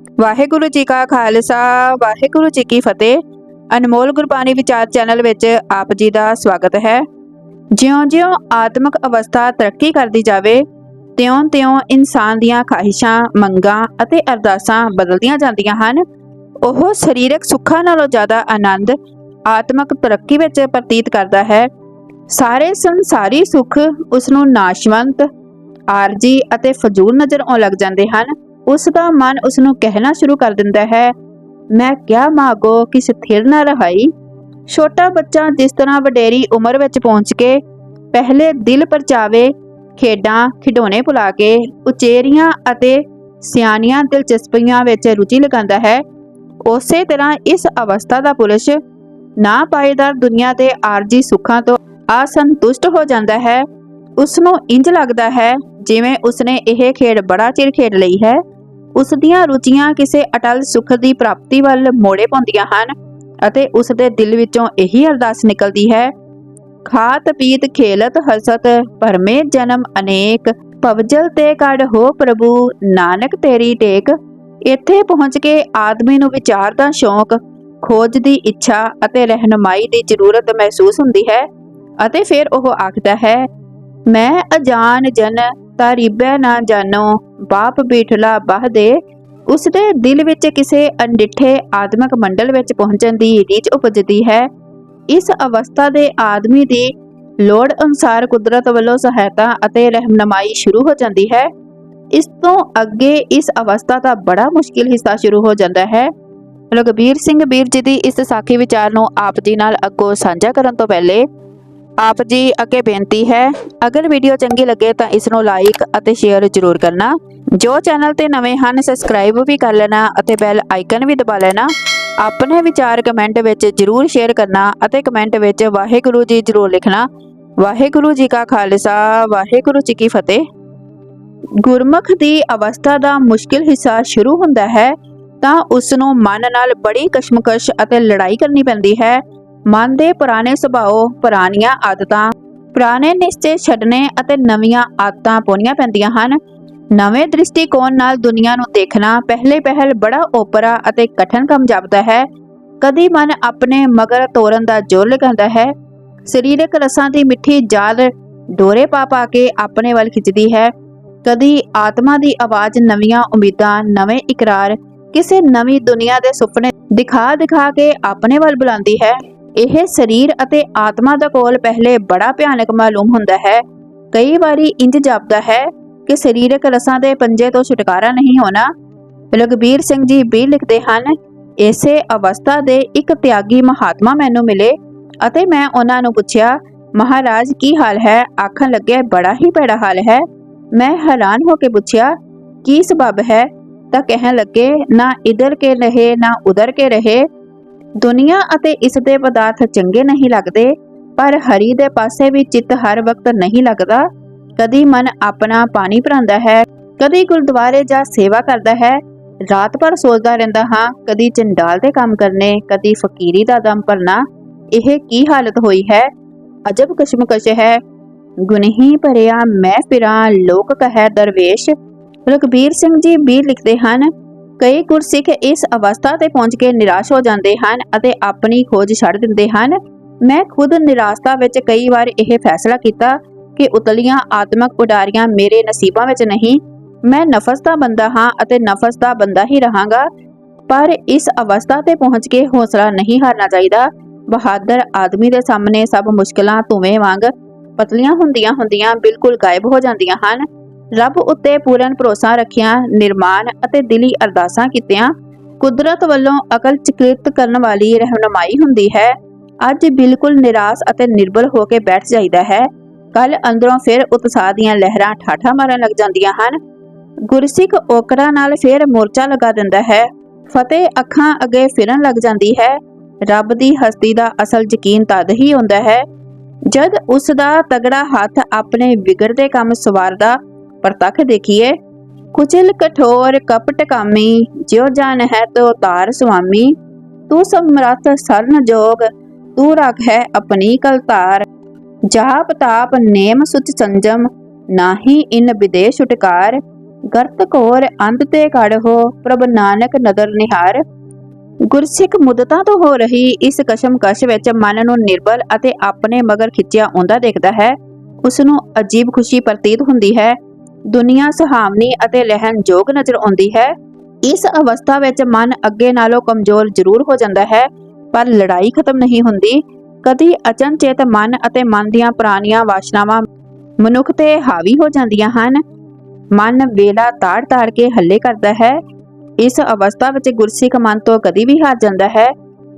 ਵਾਹਿਗੁਰੂ ਜੀ ਕਾ ਖਾਲਸਾ, ਵਾਹਿਗੁਰੂ ਜੀ ਕੀ ਫਤਿਹ। ਅਨਮੋਲ ਗੁਰਬਾਣੀ ਵਿਚਾਰ ਚੈਨਲ ਵਿੱਚ ਆਪ ਜੀ ਦਾ ਸਵਾਗਤ ਹੈ। ਜਿਉਂ-ਜਿਉਂ ਆਤਮਿਕ ਅਵਸਥਾ ਤਰੱਕੀ ਕਰਦੀ ਜਾਵੇ, ਤਿਉਂ-ਤਿਉਂ ਇਨਸਾਨ ਦੀਆਂ ਖਾਹਿਸ਼ਾਂ, ਮੰਗਾਂ ਅਤੇ ਅਰਦਾਸਾਂ ਬਦਲਦੀਆਂ ਜਾਂਦੀਆਂ ਹਨ, ਉਹ ਸਰੀਰਕ ਸੁੱਖਾਂ ਨਾਲੋਂ ਜ਼ਿਆਦਾ ਆਨੰਦ, ਆਤਮਿਕ ਤਰੱਕੀ ਵਿੱਚ ਪ੍ਰਤੀਤ ਕਰਦਾ ਹੈ। ਸਾਰੇ ਸੰਸਾਰੀ ਸੁੱਖ ਉਸ ਨੂੰ ਨਾਸ਼ਵੰਤ, ਆਰਜੀ ਅਤੇ ਫਜ਼ੂਲ ਨਜ਼ਰ ਆਉਣ ਲੱਗ ਜਾਂਦੇ ਹਨ। ਉਸ ਦਾ ਮਨ ਉਸ ਨੂੰ ਕਹਿਣਾ ਸ਼ੁਰੂ ਕਰ ਦਿੰਦਾ ਹੈ, ਮੈਂ ਕਿਆ ਮਾਗੋ ਕਿ ਸਥਿਰ ਨਾ ਰਹਾਈ? ਛੋਟਾ ਬੱਚਾ ਜਿਸ ਤਰ੍ਹਾਂ ਵਡੇਰੀ ਉਮਰ ਵਿੱਚ ਪਹੁੰਚ ਕੇ ਪਹਿਲੇ ਦਿਲ ਪਰਚਾਵੇ ਖੇਡਾਂ, ਖਿਡੌਣੇ ਭੁਲਾ ਕੇ, ਉਚੇਰੀਆਂ ਅਤੇ ਸਿਆਣੀਆਂ ਦਿਲਚਸਪੀਆਂ ਵਿੱਚ ਰੁਚੀ ਲਗਾਉਂਦਾ ਹੈ, ਉਸੇ ਤਰ੍ਹਾਂ ਇਸ ਅਵਸਥਾ ਦਾ ਪੁਰਸ਼ ਨਾ ਪਾਏਦਾਰ ਦੁਨੀਆ ਦੇ ਆਰਜੀ ਸੁੱਖਾਂ ਤੋਂ ਅਸੰਤੁਸ਼ਟ ਹੋ ਜਾਂਦਾ ਹੈ। ਉਸ ਨੂੰ ਇੰਜ ਲੱਗਦਾ ਹੈ ਜਿਵੇਂ ਉਸਨੇ ਇਹ ਖੇਡ ਬੜਾ ਚਿਰ ਖੇਡ ਲਈ ਹੈ। ਉਸ ਦੀਆਂ ਰੁਚੀਆਂ ਕਿਸੇ ਅਟਲ ਸੁੱਖ ਦੀ ਪ੍ਰਾਪਤੀ ਵੱਲ ਮੋੜੇ ਪਾਉਂਦੀਆਂ ਹਨ ਅਤੇ ਉਸ ਦੇ ਦਿਲ ਵਿੱਚੋਂ ਇਹੀ ਅਰਦਾਸ ਨਿਕਲਦੀ ਹੈ, ਖਾਤ ਪੀਤ ਖੇਲਤ ਹਸਤ ਪਰਮੇ ਜਨਮ ਅਨੇਕ, ਪਵਜਲ ਤੇ ਕੜ ਹੋ ਪ੍ਰਭੂ, ਨਾਨਕ ਤੇਰੀ ਟੇਕ। ਇੱਥੇ ਪਹੁੰਚ ਕੇ ਆਦਮੀ ਨੂੰ ਵਿਚਾਰ ਦਾ ਸ਼ੌਂਕ, ਖੋਜ ਦੀ ਇੱਛਾ ਅਤੇ ਰਹਿਨਮਾਈ ਦੀ ਜ਼ਰੂਰਤ ਮਹਿਸੂਸ ਹੁੰਦੀ ਹੈ ਅਤੇ ਫਿਰ ਉਹ ਆਖਦਾ ਹੈ, ਮੈਂ ਅਜਾਨ ਜਨ ਤਾਰੀਬੈ ਨਾ ਜਾਣੋ, ਬਾਪ ਬੀਠਲਾ ਬਾਹ ਦੇ। ਉਸ ਦੇ ਦਿਲ ਵਿੱਚ ਕਿਸੇ ਅਣਡਿੱਠੇ ਆਤਮਿਕ ਮੰਡਲ ਵਿੱਚ ਪਹੁੰਚਣ ਦੀ ਰੀਝ ਉਪਜਦੀ ਹੈ। ਇਸ ਅਵਸਥਾ ਦੇ ਆਦਮੀ ਦੀ ਲੋੜ ਅਨੁਸਾਰ ਕੁਦਰਤ ਵੱਲੋਂ ਸਹਾਇਤਾ ਅਤੇ ਰਹਿਨਮਾਈ ਸ਼ੁਰੂ ਹੋ ਜਾਂਦੀ ਹੈ। ਇਸ ਤੋਂ ਅੱਗੇ ਇਸ ਅਵਸਥਾ ਦਾ ਬੜਾ ਮੁਸ਼ਕਿਲ ਹਿੱਸਾ ਸ਼ੁਰੂ ਹੋ ਜਾਂਦਾ ਹੈ। ਰਗਬੀਰ ਸਿੰਘ ਵੀਰ ਜੀ ਦੀ ਇਸ ਸਾਖੀ ਵਿਚਾਰ ਨੂੰ ਆਪ ਜੀ ਨਾਲ ਅੱਗੋਂ ਸਾਂਝਾ ਕਰਨ ਤੋਂ ਪਹਿਲੇ ਆਪ ਜੀ ਅੱਗੇ ਬੇਨਤੀ ਹੈ, ਅਗਰ ਵੀਡੀਓ ਚੰਗੀ ਲੱਗੇ ਤਾਂ ਇਸ ਨੂੰ ਲਾਈਕ ਅਤੇ ਸ਼ੇਅਰ ਜ਼ਰੂਰ ਕਰਨਾ। ਜੋ ਚੈਨਲ ਤੇ ਨਵੇਂ ਹਨ ਸਬਸਕ੍ਰਾਈਬ ਵੀ ਕਰ ਲੈਣਾ ਅਤੇ ਬੈਲ ਆਈਕਨ ਵੀ ਦਬਾ ਲੈਣਾ। ਆਪਣੇ ਵਿਚਾਰ ਕਮੈਂਟ ਵਿੱਚ ਜ਼ਰੂਰ ਸ਼ੇਅਰ ਕਰਨਾ ਅਤੇ ਕਮੈਂਟ ਵਿੱਚ ਵਾਹਿਗੁਰੂ ਜੀ ਜ਼ਰੂਰ ਲਿਖਣਾ। ਵਾਹਿਗੁਰੂ ਜੀ ਕਾ ਖਾਲਸਾ, ਵਾਹਿਗੁਰੂ ਜੀ ਕੀ ਫਤਿਹ। ਗੁਰਮੁਖ ਦੀ ਅਵਸਥਾ ਦਾ ਮੁਸ਼ਕਿਲ ਹਿੱਸਾ ਸ਼ੁਰੂ ਹੁੰਦਾ ਹੈ, ਤਾਂ ਉਸ ਨੂੰ ਮਨ ਨਾਲ ਬੜੀ ਕਸ਼ਮਕਸ਼ ਅਤੇ ਲੜਾਈ ਕਰਨੀ ਪੈਂਦੀ ਹੈ। ਮਨ ਦੇ ਪੁਰਾਣੇ ਸੁਭਾਅ, ਪੁਰਾਣੀਆਂ ਆਦਤਾਂ, ਪੁਰਾਣੇ ਨਿਸ਼ਚੇ ਛੱਡਣੇ ਅਤੇ ਨਵੀਆਂ ਆਦਤਾਂ ਪਾਉਣੀਆਂ ਪੈਂਦੀਆਂ ਹਨ। ਨਵੇਂ ਦ੍ਰਿਸ਼ਟੀਕੋਣ ਨਾਲ ਦੁਨੀਆ ਨੂੰ ਦੇਖਣਾ ਪਹਿਲੇ ਪਹਿਲ ਬੜਾ ਓਪਰਾ ਅਤੇ ਕਠਨ ਕੰਮ ਜਾਪਦਾ ਹੈ। ਕਦੀ ਮਨ ਆਪਣੇ ਮਗਰ ਤੋਰਨ ਦਾ ਜ਼ੋਰ ਲਗਾਉਂਦਾ ਹੈ। ਸਰੀਰਕ ਰਸਾਂ ਦੀ ਮਿੱਠੀ ਜਾਲ ਡੋਰੇ ਪਾ ਪਾ ਕੇ ਆਪਣੇ ਵੱਲ ਖਿੱਚਦੀ ਹੈ। ਕਦੀ ਆਤਮਾ ਦੀ ਆਵਾਜ਼ ਨਵੀਆਂ ਉਮੀਦਾਂ, ਨਵੇਂ ਇਕਰਾਰ, ਕਿਸੇ ਨਵੀਂ ਦੁਨੀਆ ਦੇ ਸੁਪਨੇ ਦਿਖਾ ਦਿਖਾ ਕੇ ਆਪਣੇ ਵੱਲ ਬੁਲਾਉਂਦੀ ਹੈ। ਇਹ ਸਰੀਰ ਅਤੇ ਆਤਮਾ ਦਾ ਕੋਲ ਪਹਿਲੇ ਬੜਾ ਭਿਆਨਕ ਮਾਲੂਮ ਹੁੰਦਾ ਹੈ। ਕਈ ਵਾਰੀ ਇੰਜ ਜਾਪਦਾ ਹੈ ਕਿ ਸਰੀਰਕ ਰਸਾਂ ਦੇ ਪੰਜੇ ਤੋਂ ਛੁਟਕਾਰਾ ਨਹੀਂ ਹੋਣਾ। ਰਗਬੀਰ ਸਿੰਘ ਜੀ ਵੀ ਲਿਖਦੇ ਹਨ, ਇਸੇ ਅਵਸਥਾ ਦੇ ਇੱਕ ਤਿਆਗੀ ਮਹਾਤਮਾ ਮੈਨੂੰ ਮਿਲੇ ਅਤੇ ਮੈਂ ਉਹਨਾਂ ਨੂੰ ਪੁੱਛਿਆ, ਮਹਾਰਾਜ, ਕੀ ਹਾਲ ਹੈ? ਆਖਣ ਲੱਗਿਆ ਬੜਾ ਹੀ ਭੈੜਾ ਹਾਲ ਹੈ। ਮੈਂ ਹੈਰਾਨ ਹੋ ਕੇ ਪੁੱਛਿਆ, ਕੀ ਸਬਬ ਹੈ? ਤਾਂ ਕਹਿਣ ਲੱਗੇ, ਨਾ ਇਧਰ ਕੇ ਰਹੇ, ਨਾ ਉਧਰ ਕੇ ਰਹੇ। ਦੁਨੀਆ ਅਤੇ ਇਸ ਦੇ ਪਦਾਰਥ ਚੰਗੇ ਨਹੀਂ ਲੱਗਦੇ, ਪਰ ਹਰੀ ਦੇ ਪਾਸੇ ਵੀ ਚਿੱਤ ਹਰ ਵਕਤ ਨਹੀਂ ਲੱਗਦਾ। ਕਦੀ ਮਨ ਆਪਣਾ ਪਾਣੀ ਭਰਾਂਦਾ ਹੈ, ਕਦੀ ਗੁਰਦੁਆਰੇ ਜਾ ਸੇਵਾ ਕਰਦਾ ਹੈ। ਰਾਤ ਭਰ ਸੋਚਦਾ ਰਹਿੰਦਾ ਹਾਂ, ਕਦੀ ਚੰਡਾਲ ਦੇ ਕੰਮ ਕਰਨੇ, ਕਦੀ ਫਕੀਰੀ ਦਾ ਦਮ ਭਰਨਾ, ਇਹ ਕੀ ਹਾਲਤ ਹੋਈ ਹੈ? ਅਜਬ ਕਸ਼ਮਕਸ਼ ਹੈ। ਗੁਨਹੀ ਭਰਿਆ ਮੈਂ ਫਿਰਾਂ, ਲੋਕ ਕਹੈ ਦਰਵੇਸ਼। ਰਘਬੀਰ ਸਿੰਘ ਜੀ ਵੀ ਲਿਖਦੇ ਹਨ ਕਈ ਗੁਰਸਿੱਖ ਇਸ ਅਵਸਥਾ ਤੇ ਪਹੁੰਚ ਕੇ ਨਿਰਾਸ਼ ਹੋ ਜਾਂਦੇ ਹਨ ਅਤੇ ਆਪਣੀ ਖੋਜ ਛੱਡ ਦਿੰਦੇ ਹਨ। ਮੈਂ ਖੁਦ ਨਿਰਾਸ਼ਤਾ ਵਿੱਚ ਕਈ ਵਾਰ ਇਹ ਫੈਸਲਾ ਕੀਤਾ ਕਿ ਉਤਲੀਆਂ ਆਤਮਕ ਉਡਾਰੀਆਂ ਮੇਰੇ ਨਸੀਬਾਂ ਵਿੱਚ ਨਹੀਂ, ਮੈਂ ਨਫਸ ਦਾ ਬੰਦਾ ਹਾਂ ਅਤੇ ਨਫਸ ਦਾ ਬੰਦਾ ਹੀ ਰਹਾਂਗਾ। ਪਰ ਇਸ ਅਵਸਥਾ ਤੇ ਪਹੁੰਚ ਕੇ ਹੌਸਲਾ ਨਹੀਂ ਹਾਰਨਾ ਚਾਹੀਦਾ। ਬਹਾਦਰ ਆਦਮੀ ਦੇ ਸਾਹਮਣੇ ਸਭ ਮੁਸ਼ਕਲਾਂ ਧੂਵੇਂ ਵਾਂਗ ਪਤਲੀਆਂ ਹੁੰਦੀਆਂ ਹੁੰਦੀਆਂ ਬਿਲਕੁਲ ਗਾਇਬ ਹੋ ਜਾਂਦੀਆਂ ਹਨ। ਰੱਬ ਉੱਤੇ ਪੂਰਨ ਭਰੋਸਾ ਰੱਖਿਆ ਨਿਰਮਾਨ ਅਤੇ ਦਿਲੀ ਅਰਦਾਸਾਂ ਕੀਤੀਆਂ, ਕੁਦਰਤ ਵੱਲੋਂ ਅਕਲ ਚਕਿਤ ਕਰਨ ਵਾਲੀ ਰਹਿਨਮਾਈ ਹੁੰਦੀ ਹੈ। ਅੱਜ ਬਿਲਕੁਲ ਨਿਰਾਸ਼ ਅਤੇ ਨਿਰਬਲ ਹੋ ਕੇ ਬੈਠ ਜਾਈਦਾ ਹੈ। ਕੱਲ ਅੰਦਰੋਂ ਫਿਰ ਉਤਸ਼ਾਹ ਦੀਆਂ ਲਹਿਰਾਂ ਠਾਠਾ ਮਾਰਨ ਲੱਗ ਜਾਂਦੀਆਂ ਹਨ। ਗੁਰਸਿੱਖ ਓਕਰਾ ਨਾਲ ਫਿਰ ਮੋਰਚਾ ਲਗਾ ਦਿੰਦਾ ਹੈ। ਫਤਿਹ ਅੱਖਾਂ ਅੱਗੇ ਫਿਰਨ ਲੱਗ ਜਾਂਦੀ ਹੈ। ਰੱਬ ਦੀ ਹਸਤੀ ਦਾ ਅਸਲ ਯਕੀਨ ਤਦ ਹੀ ਹੁੰਦਾ ਹੈ, ਜਦ ਉਸ ਦਾ ਤਗੜਾ ਹੱਥ ਆਪਣੇ ਵਿਗੜਦੇ ਕੰਮ ਸਵਾਰਦਾ ਪ੍ਰਤੱਖ ਦੇਖੀਏ, ਕੁਚਲ ਕਠੋਰ ਕਪਟ ਕਾਮੀ ਜਿਉ ਜਾਨ ਹੈ ਤੋ ਤਾਰ ਸੁਆਮੀ। ਤੂੰ ਸਮਰੱਥ ਸਰਨ ਜੋਗ, ਤੂੰ ਰੱਖ ਹੈ ਆਪਣੀ ਕਲਤਾਰ ਜਾਪ ਤਾਪ ਨੇਮ ਸੁਚ ਸੰਜਮ, ਨਾਹੀ ਇਨ ਵਿਦੇਸ਼ ਉਟਕਾਰ। ਗਰਤ ਕੋਰ ਅੰਧ ਤੇ ਕੜ ਹੋ, ਪ੍ਰਭ ਨਾਨਕ ਨਦਰ ਨਿਹਾਰ। ਗੁਰਸਿੱਖ ਮੁੱਦਤਾਂ ਤੋਂ ਹੋ ਰਹੀ, ਇਸ ਕਸ਼ਮਕਸ਼ ਵਿੱਚ ਮਨ ਨੂੰ ਨਿਰਬਲ ਅਤੇ ਆਪਣੇ ਮਗਰ ਖਿੱਚਿਆ ਆਉਂਦਾ ਦੇਖਦਾ ਹੈ। ਉਸ ਨੂੰ ਅਜੀਬ ਖੁਸ਼ੀ ਪ੍ਰਤੀਤ ਹੁੰਦੀ ਹੈ। ਦੁਨੀਆ ਸੁਹਾਵਣੀ ਅਤੇ ਲਹਿਣਯੋਗ ਨਜ਼ਰ ਆਉਂਦੀ ਹੈ। ਇਸ ਅਵਸਥਾ ਵਿੱਚ ਮਨ ਅੱਗੇ ਨਾਲੋਂ ਕਮਜ਼ੋਰ ਜ਼ਰੂਰ ਹੋ ਜਾਂਦਾ ਹੈ, ਪਰ ਲੜਾਈ ਖਤਮ ਨਹੀਂ ਹੁੰਦੀ। ਕਦੀ ਅਚਨਚੇਤ ਮਨ ਅਤੇ ਮਨ ਦੀਆਂ ਪੁਰਾਣੀਆਂ ਵਾਸ਼ਨਾਵਾਂ ਮਨੁੱਖ ਤੇ ਹਾਵੀ ਹੋ ਜਾਂਦੀਆਂ ਹਨ। ਮਨ ਵੇਲਾ ਤਾੜ-ਤਾੜ ਕੇ ਹੱਲੇ ਕਰਦਾ ਹੈ। ਇਸ ਅਵਸਥਾ ਵਿੱਚ ਗੁਰਸਿੱਖ ਮਨ ਤੋਂ ਕਦੀ ਵੀ ਹਾਰ ਜਾਂਦਾ ਹੈ,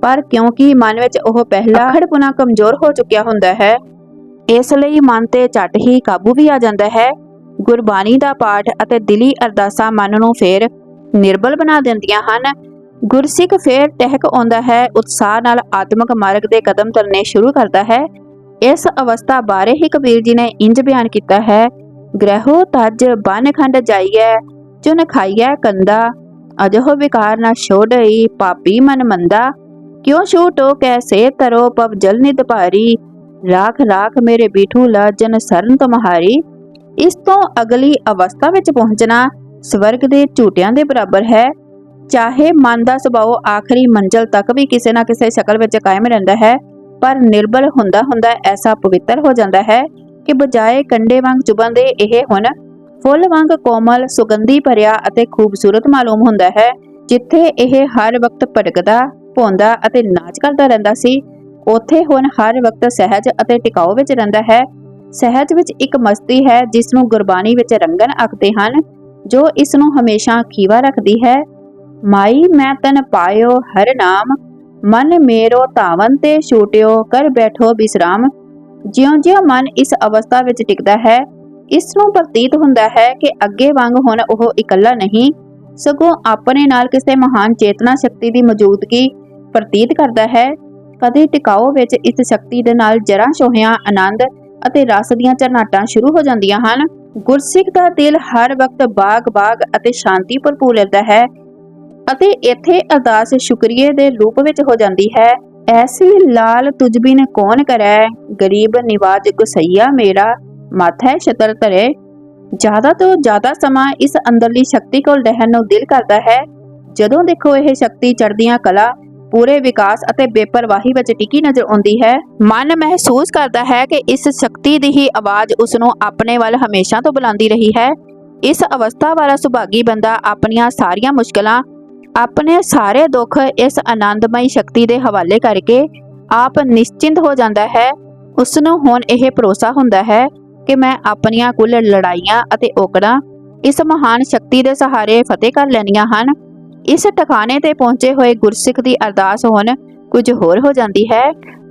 ਪਰ ਕਿਉਂਕਿ ਮਨ ਵਿੱਚ ਉਹ ਪਹਿਲਾ ਖੜਪੁਣਾ ਕਮਜ਼ੋਰ ਹੋ ਚੁੱਕਿਆ ਹੁੰਦਾ ਹੈ, ਇਸ ਲਈ ਮਨ ਤੇ ਝਟ ਹੀ ਕਾਬੂ ਵੀ ਆ ਜਾਂਦਾ ਹੈ। ਗੁਰਬਾਣੀ ਦਾ ਪਾਠ ਅਤੇ ਦਿਲੀ ਅਰਦਾਸਾਂ ਮਨ ਨੂੰ ਫੇਰ ਨਿਰਬਲ ਬਣਾ ਦਿੰਦੀਆਂ ਹਨ। ਗੁਰਸਿੱਖ ਫੇਰ ਟਹਿਕ ਆਉਂਦਾ ਹੈ, ਉਤਸ਼ਾਹ ਨਾਲ ਆਤਮਿਕ ਮਾਰਗ ਦੇ ਕਦਮ ਤੁਰਨੇ ਸ਼ੁਰੂ ਕਰਦਾ ਹੈ। ਇਸ ਅਵਸਥਾ ਬਾਰੇ ਹੀ ਕਬੀਰ ਜੀ ਨੇ ਇੰਜ ਬਿਆਨ ਕੀਤਾ ਹੈ, ਗ੍ਰਹਿਓ ਤਜ ਬਨਖੰਡ ਜਾਈਐ, ਚੁਨ ਖਾਈਐ ਕੰਦਾ, ਅਜਹੁ ਵਿਕਾਰ ਨਾ ਛੋੜਈ, ਪਾਪੀ ਮਨ ਮੰਦਾ, ਕਿਉ ਛੂਟੋ ਕੈਸੇ ਤਰੋ, ਪਵ ਜਲ ਨਿਦ ਭਾਰੀ, ਰਾਖ ਰਾਖ ਮੇਰੇ ਬੀਠੂ ਲਾਜਨ ਸਰਨ ਤੁਮਹਾਰੀ ਇਸ ਤੋਂ ਅਗਲੀ ਅਵਸਥਾ ਵਿੱਚ ਪਹੁੰਚਣਾ ਸਵਰਗ ਦੇ ਝੂਟਿਆਂ ਦੇ ਬਰਾਬਰ ਹੈ। ਚਾਹੇ ਮਨ ਦਾ ਸੁਭਾਅ ਆਖਰੀ ਮੰਜ਼ਲ ਤੱਕ ਵੀ ਕਿਸੇ ਨਾ ਕਿਸੇ ਸ਼ਕਲ ਵਿੱਚ ਕਾਇਮ ਰਹਿੰਦਾ ਹੈ, ਪਰ ਨਿਰਬਲ ਹੁੰਦਾ ਹੁੰਦਾ ਐਸਾ ਪਵਿੱਤਰ ਹੋ ਜਾਂਦਾ ਹੈ ਕਿ ਬਜਾਏ ਕੰਡੇ ਵਾਂਗ ਚੁਬਨ ਦੇ ਇਹ ਹੁਣ ਫੁੱਲ ਵਾਂਗ ਕੋਮਲ, ਸੁਗੰਧੀ ਭਰਿਆ ਅਤੇ ਖੂਬਸੂਰਤ ਮਾਲੂਮ ਹੁੰਦਾ ਹੈ, ਜਿੱਥੇ ਇਹ ਹਰ ਵਕਤ ਭਟਕਦਾ, ਭੌਂਦਾ ਅਤੇ ਨਾਚ ਕਰਦਾ ਰਹਿੰਦਾ ਸੀ, ਉੱਥੇ ਹੁਣ ਹਰ ਵਕਤ ਸਹਿਜ ਅਤੇ ਟਿਕਾਊ ਵਿੱਚ ਰਹਿੰਦਾ ਹੈ। ਸਹਿਜ ਵਿੱਚ ਇੱਕ ਮਸਤੀ ਹੈ ਜਿਸ ਨੂੰ ਗੁਰਬਾਣੀ ਵਿੱਚ ਰੰਗਨ ਆਖਦੇ ਹਨ, ਜੋ ਇਸ ਨੂੰ ਹਮੇਸ਼ਾ ਖੀਵਾ ਰੱਖਦੀ ਹੈ। ਮਾਈ, ਮੈਂ ਤਨ ਪਾਇਓ ਹਰ ਨਾਮ, ਮਨ ਮੇਰੋ ਧਾਵਨ ਤੇ ਛੂਟਿਓ, ਕਰ ਬੈਠੋ ਬਿਸਰਾਮ। ਜਿਉਂ-ਜਿਉਂ ਮਨ ਇਸ ਅਵਸਥਾ ਵਿੱਚ ਟਿਕਦਾ ਹੈ ਇਸ ਨੂੰ ਪ੍ਰਤੀਤ ਹੁੰਦਾ ਹੈ ਕਿ ਅੱਗੇ ਵਾਂਗ ਹੁਣ ਉਹ ਇਕੱਲਾ ਨਹੀਂ, ਸਗੋਂ ਆਪਣੇ ਨਾਲ ਕਿਸੇ ਮਹਾਨ ਚੇਤਨਾ ਸ਼ਕਤੀ ਦੀ ਮੌਜੂਦਗੀ ਪ੍ਰਤੀਤ ਕਰਦਾ ਹੈ। ਕਦੇ ਟਿਕਾਓ ਵਿੱਚ ਇਸ ਸ਼ਕਤੀ ਦੇ ਨਾਲ ਜਰਾ ਛੋਹਿਆਂ ਆਨੰਦ ਅਤੇ ਰਸ ਦੀਆਂ ਝਰਨਾਟਾਂ ਸ਼ੁਰੂ ਹੋ ਜਾਂਦੀਆਂ ਹਨ। ਗੁਰਸਿੱਖ ਦਾ ਦਿਲ ਹਰ ਵਕਤ ਬਾਗ-ਬਾਗ ਅਤੇ ਸ਼ਾਂਤੀ ਭਰਪੂਰ ਰਹਿੰਦਾ ਹੈ ਅਤੇ ਇੱਥੇ ਅਰਦਾਸ ਸ਼ੁਕਰੀਏ ਦੇ ਰੂਪ ਵਿੱਚ ਹੋ ਜਾਂਦੀ ਹੈ। ਐਸੀ ਲਾਲ ਤੁਝ ਕੌਣ ਕਰੈ? ਗਰੀਬ ਨਿਵਾਜ ਗੁਸਈਆ ਮੇਰਾ, ਮਾਥੈ ਛਤਰ ਧਰੇ। ਜ਼ਿਆਦਾ ਤੋਂ ਜ਼ਿਆਦਾ ਸਮਾਂ ਇਸ ਅੰਦਰਲੀ ਸ਼ਕਤੀ ਕੋਲ ਰਹਿਣ ਨੂੰ ਦਿਲ ਕਰਦਾ ਹੈ। ਜਦੋਂ ਦੇਖੋ ਇਹ ਸ਼ਕਤੀ ਚੜ੍ਹਦੀਆਂ ਕਲਾ ਪੂਰੇ ਵਿਕਾਸ ਅਤੇ ਬੇਪਰਵਾਹੀ ਵਿੱਚ ਟਿਕੀ ਨਜ਼ਰ ਆਉਂਦੀ ਹੈ। ਮਨ ਮਹਿਸੂਸ ਕਰਦਾ ਹੈ ਕਿ ਇਸ ਸ਼ਕਤੀ ਦੀ ਹੀ ਆਵਾਜ਼ ਉਸ ਨੂੰ ਆਪਣੇ ਵੱਲ ਹਮੇਸ਼ਾ ਤੋਂ ਬੁਲਾਉਂਦੀ ਰਹੀ ਹੈ। ਇਸ ਅਵਸਥਾ ਵਾਲਾ ਸੁਭਾਗੀ ਬੰਦਾ ਆਪਣੀਆਂ ਸਾਰੀਆਂ ਮੁਸ਼ਕਲਾਂ, ਆਪਣੇ ਸਾਰੇ ਦੁੱਖ ਇਸ ਆਨੰਦਮਈ ਸ਼ਕਤੀ ਦੇ ਹਵਾਲੇ ਕਰਕੇ ਆਪ ਨਿਸ਼ਚਿੰਤ ਹੋ ਜਾਂਦਾ ਹੈ। ਉਸ ਨੂੰ ਹੁਣ ਇਹ ਭਰੋਸਾ ਹੁੰਦਾ ਹੈ ਕਿ ਮੈਂ ਆਪਣੀਆਂ ਕੁੱਲ ਲੜਾਈਆਂ ਅਤੇ ਔਕੜਾਂ ਇਸ ਮਹਾਨ ਸ਼ਕਤੀ ਦੇ ਸਹਾਰੇ ਫਤਿਹ ਕਰ ਲੈਣੀਆਂ ਹਨ। ਇਸ ਟਿਕਾਣੇ ਤੇ ਪਹੁੰਚੇ ਹੋਏ ਗੁਰਸਿੱਖ ਦੀ ਅਰਦਾਸ ਹੁਣ ਕੁਝ ਹੋਰ ਹੋ ਜਾਂਦੀ ਹੈ।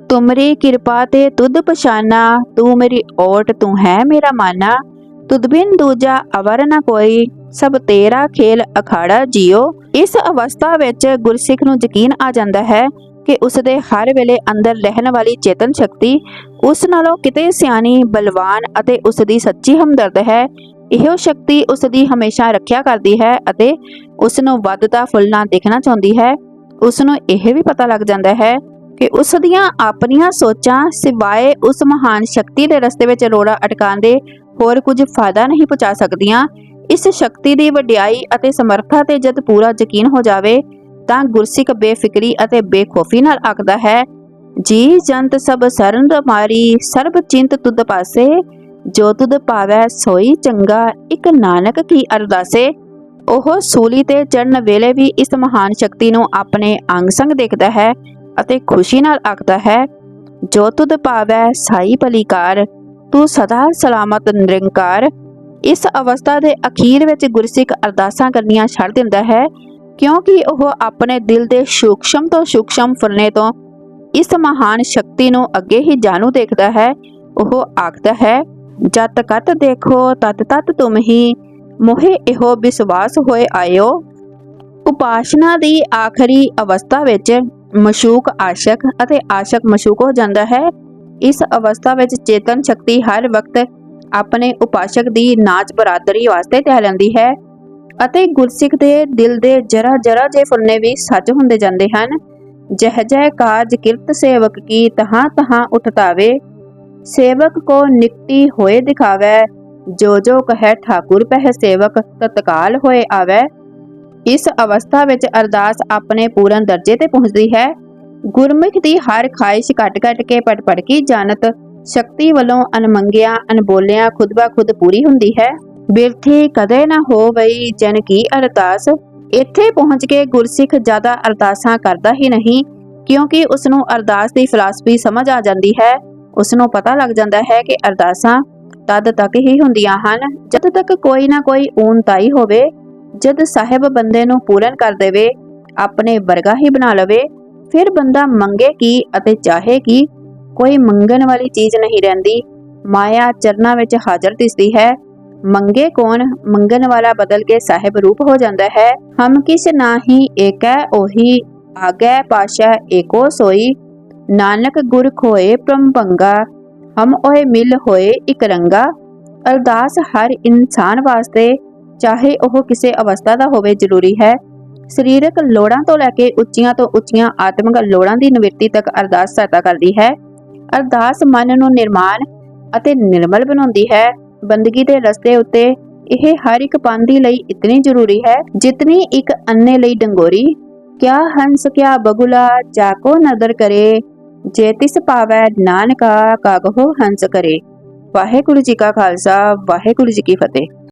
ਤੁਮਰੀ ਕਿਰਪਾ ਤੇ ਤੁਧ ਪਛਾਨਾ, ਤੂੰ ਮੇਰੀ ਓਟ, ਤੂੰ ਹੈ ਮੇਰਾ ਮਾਨਾ। ਤੁਧ ਬਿਨ ਦੂਜਾ ਅਵਰ ਨ ਕੋਈ, ਸਭ ਤੇਰਾ ਖੇਲ ਅਖਾੜਾ ਜਿਓ। ਇਸ ਅਵਸਥਾ ਵਿੱਚ ਗੁਰਸਿੱਖ ਨੂੰ ਯਕੀਨ ਆ ਜਾਂਦਾ ਹੈ ਕਿ ਉਸ ਦੇ ਹਰ ਵੇਲੇ ਅੰਦਰ ਰਹਿਣ ਵਾਲੀ ਚੇਤਨ ਸ਼ਕਤੀ ਉਸ ਨਾਲੋਂ ਕਿਤੇ ਸਿਆਣੀ, ਬਲਵਾਨ ਅਤੇ ਉਸ ਦੀ ਸੱਚੀ ਹਮਦਰਦ ਹੈ ਇਹੋ ਸ਼ਕਤੀ ਉਸ ਦੀ ਹਮੇਸ਼ਾ ਰੱਖਿਆ ਕਰਦੀ ਹੈ ਅਤੇ ਉਸ ਨੂੰ ਵੱਧਦਾ ਫੁੱਲਣਾ ਦੇਖਣਾ ਚਾਹੁੰਦੀ ਹੈ। ਉਸ ਨੂੰ ਇਹ ਵੀ ਪਤਾ ਲੱਗ ਜਾਂਦਾ ਹੈ ਕਿ ਉਸ ਦੀਆਂ ਆਪਣੀਆਂ ਸੋਚਾਂ ਸਿਵਾਏ ਉਸ ਮਹਾਨ ਸ਼ਕਤੀ ਦੇ ਰਸਤੇ ਵਿੱਚ ਰੋੜਾ ਅਟਕਾਉਣ ਦੇ ਹੋਰ ਕੁਝ ਫਾਇਦਾ ਨਹੀਂ ਪਹੁੰਚਾ ਸਕਦੀਆਂ। ਇਸ ਸ਼ਕਤੀ ਦੀ ਵਡਿਆਈ ਅਤੇ ਸਮਰੱਥਾ ਤੇ ਜਦ ਪੂਰਾ ਯਕੀਨ ਹੋ ਜਾਵੇ, ਤਾਂ ਗੁਰਸਿੱਖ ਬੇਫਿਕਰੀ ਅਤੇ ਬੇਖੌਫੀ ਨਾਲ ਆਖਦਾ ਹੈ, ਜੀ ਜੰਤ ਸਭ ਸਰਨ ਮਾਰੀ ਸਰਬ ਚਿੰਤ ਤੁਧ ਪਾਸੇ ਜੋ ਤੁਧ ਪਾਵੈ ਸੋਈ ਚੰਗਾ, ਇੱਕ ਨਾਨਕ ਕੀ ਅਰਦਾਸੇ? ਉਹ ਸੂਲੀ ਤੇ ਚੜਨ ਵੇਲੇ ਵੀ ਇਸ ਮਹਾਨ ਸ਼ਕਤੀ ਨੂੰ ਆਪਣੇ ਅੰਗ ਸੰਗ ਦੇਖਦਾ ਹੈ ਅਤੇ ਖੁਸ਼ੀ ਨਾਲ ਆਖਦਾ ਹੈ, ਜੋ ਤੁਧ ਪਾਵੈ ਸਾਈ ਭਲੀਕਾਰ, ਤੂੰ ਸਦਾ ਸਲਾਮਤ ਨਿਰੰਕਾਰ। ਇਸ ਅਵਸਥਾ ਦੇ ਅਖੀਰ ਵਿੱਚ ਗੁਰਸਿੱਖ ਅਰਦਾਸਾਂ ਕਰਨੀਆਂ ਛੱਡ ਦਿੰਦਾ ਹੈ, ਕਿਉਂਕਿ ਉਹ ਆਪਣੇ ਦਿਲ ਦੇ ਸੂਖਸ਼ਮ ਤੋਂ ਸੂਖਸ਼ਮ ਫੁਰਨੇ ਤੋਂ ਇਸ ਮਹਾਨ ਸ਼ਕਤੀ ਨੂੰ ਅੱਗੇ ਹੀ ਜਾਣੂ ਦੇਖਦਾ ਹੈ। ਉਹ ਆਖਦਾ ਹੈ ਜਤ ਕਤ ਦੇਖੋ, ਤਤ ਤਤ ਤੁਮ ਹੀ। ਮੋਹਿ ਇਹੋ ਵਿਸ਼ਵਾਸ ਹੋਏ ਆਇਓ। ਉਪਾਸ਼ਨਾ ਦੀ ਆਖਰੀ ਅਵਸਥਾ ਵਿੱਚ ਮਸ਼ੂਕ ਆਸ਼ਕ ਅਤੇ ਆਸ਼ਕ ਮਸ਼ੂਕ ਹੋ ਜਾਂਦਾ ਹੈ। ਇਸ ਅਵਸਥਾ ਵਿੱਚ ਚੇਤਨ ਸ਼ਕਤੀ ਹਰ ਵਕਤ ਆਪਣੇ ਉਪਾਸ਼ਕ ਦੀ ਨਾਚ ਬਰਾਦਰੀ ਵਾਸਤੇ ਤਿਆਰ ਲੈਂਦੀ ਹੈ ਅਤੇ ਗੁਰਸਿੱਖ ਦੇ ਦਿਲ ਦੇ ਜਰਾ ਜਰਾ ਜੇ ਫੁਰਨੇ ਵੀ ਸੱਚ ਹੁੰਦੇ ਜਾਂਦੇ ਹਨ। ਜਹ ਜੈ ਕਾਜ ਕਿਰਤ ਸੇਵਕ ਕੀ ਤਹਾਂ ਤਹਾਂ ਉਠਤਾਵੇ ਸੇਵਕ ਕੋ ਨਿਕਟੀ ਹੋਏ ਦਿਖਾਵੇ, ਜੋ ਜੋ ਕਹੈ ਠਾਕੁਰ ਪਹਿ ਸੇਵਕ ਤਤਕਾਲ ਹੋਏ ਆਵੈ। ਇਸ ਅਵਸਥਾ ਵਿੱਚ ਅਰਦਾਸ ਆਪਣੇ ਪੂਰਨ ਦਰਜੇ ਤੇ ਪਹੁੰਚਦੀ ਹੈ। ਗੁਰਮੁਖ ਦੀ ਹਰ ਖਾਹਿਸ਼ ਘਟ ਘਟ ਕੇ ਪਟਪੜਕੀ ਜਾਣਤ, ਸ਼ਕਤੀ ਵੱਲੋਂ ਅਨਮੰਗਿਆ, ਅਨਬੋਲਿਆ ਖੁਦ ਬਾ ਖੁਦ ਪੂਰੀ ਹੁੰਦੀ ਹੈ। ਬਿਰਥੀ ਕਦੇ ਨਾ ਹੋਵਈ ਜਨ ਕੀ ਅਰਦਾਸ। ਇੱਥੇ ਪਹੁੰਚ ਕੇ ਗੁਰਸਿੱਖ ਜ਼ਿਆਦਾ ਅਰਦਾਸਾਂ ਕਰਦਾ ਹੀ ਨਹੀਂ, ਕਿਉਂਕਿ ਉਸ ਨੂੰ ਅਰਦਾਸ ਦੀ ਫਿਲਾਸਫੀ ਸਮਝ ਆ ਜਾਂਦੀ ਹੈ। ਉਸ ਨੂੰ ਪਤਾ ਲੱਗ ਜਾਂਦਾ ਹੈ ਕਿ ਅਰਦਾਸਾਂ ਤਦ ਤੱਕ ਹੀ ਹੁੰਦੀਆਂ ਹਨ, ਜਦ ਤੱਕ ਕੋਈ ਨਾ ਕੋਈ ਊਨਤਾਈ ਹੋਵੇ, ਜਦ ਸਾਹਿਬ ਬੰਦੇ ਨੂੰ ਪੂਰਨ ਕਰ ਦੇਵੇ, ਆਪਣੇ ਵਰਗਾ ਹੀ ਬਣਾ ਲਵੇ, ਫਿਰ ਬੰਦਾ ਮੰਗੇ ਕੀ ਅਤੇ ਚਾਹੇ ਕੀ, ਕੋਈ ਮੰਗਣ ਵਾਲੀ ਚੀਜ਼ ਨਹੀਂ ਰਹਿੰਦੀ। ਮਾਇਆ ਚਰਨਾਂ ਵਿੱਚ ਹਾਜ਼ਰ ਦਿਸਦੀ ਹੈ। ਮੰਗੇ ਕੌਣ? ਮੰਗਣ ਵਾਲਾ ਬਦਲ ਕੇ ਸਾਹਿਬ ਰੂਪ ਹੋ ਜਾਂਦਾ ਹੈ। ਹਮ ਕਿਸ ਨਾਹੀ ਏਕੈ ਉਹੀ, ਆਗੈ ਪਾਸ਼ਾ ਏਕੋ ਸੋਈ। ਨਾਨਕ ਗੁਰ ਖੋਏ ਪ੍ਰੰਪੰਗਾ ਹਮ ਓਏ ਮਿਲ ਹੋਏ ਇਕ ਰੰਗਾ। ਅਰਦਾਸ ਹਰ ਇਨਸਾਨ ਵਾਸਤੇ, ਚਾਹੇ ਉਹ ਕਿਸੇ ਅਵਸਥਾ ਦਾ ਹੋਵੇ, ਜ਼ਰੂਰੀ ਹੈ। ਸਰੀਰਕ ਲੋੜਾਂ ਤੋਂ ਲੈ ਕੇ ਉੱਚੀਆਂ ਤੋਂ ਉੱਚੀਆਂ ਆਤਮਿਕ ਲੋੜਾਂ ਦੀ ਨਿਵਰਤੀ ਤੱਕ ਅਰਦਾਸ ਸਹਾਇਤਾ ਕਰਦੀ ਹੈ। ਅਰਦਾਸ ਮਨ ਨੂੰ ਨਿਰਮਾਨ ਅਤੇ ਨਿਰਮਲ ਬਣਾਉਂਦੀ ਹੈ। ਬੰਦਗੀ ਦੇ ਰਸਤੇ ਉੱਤੇ ਇਹ ਹਰ ਇੱਕ ਪਾਂਦੀ ਲਈ ਇਤਨੀ ਜ਼ਰੂਰੀ ਹੈ, ਜਿਤਨੀ ਇੱਕ ਅੰਨੇ ਲਈ ਡੰਗੋਰੀ। ਕਿਆ ਹੰਸ ਕਿਆ ਬਗੁਲਾ ਜਾਕੋ ਨਦਰ ਕਰੇ। ਜੇ ਤਿਸ ਪਾਵੈ ਨਾਨਕਾ ਕਾਗਹੋ ਹੰਸ ਕਰੇ। ਵਾਹਿਗੁਰੂ ਜੀ ਕਾ ਖਾਲਸਾ, ਵਾਹਿਗੁਰੂ ਜੀ ਕੀ ਫਤਿਹ।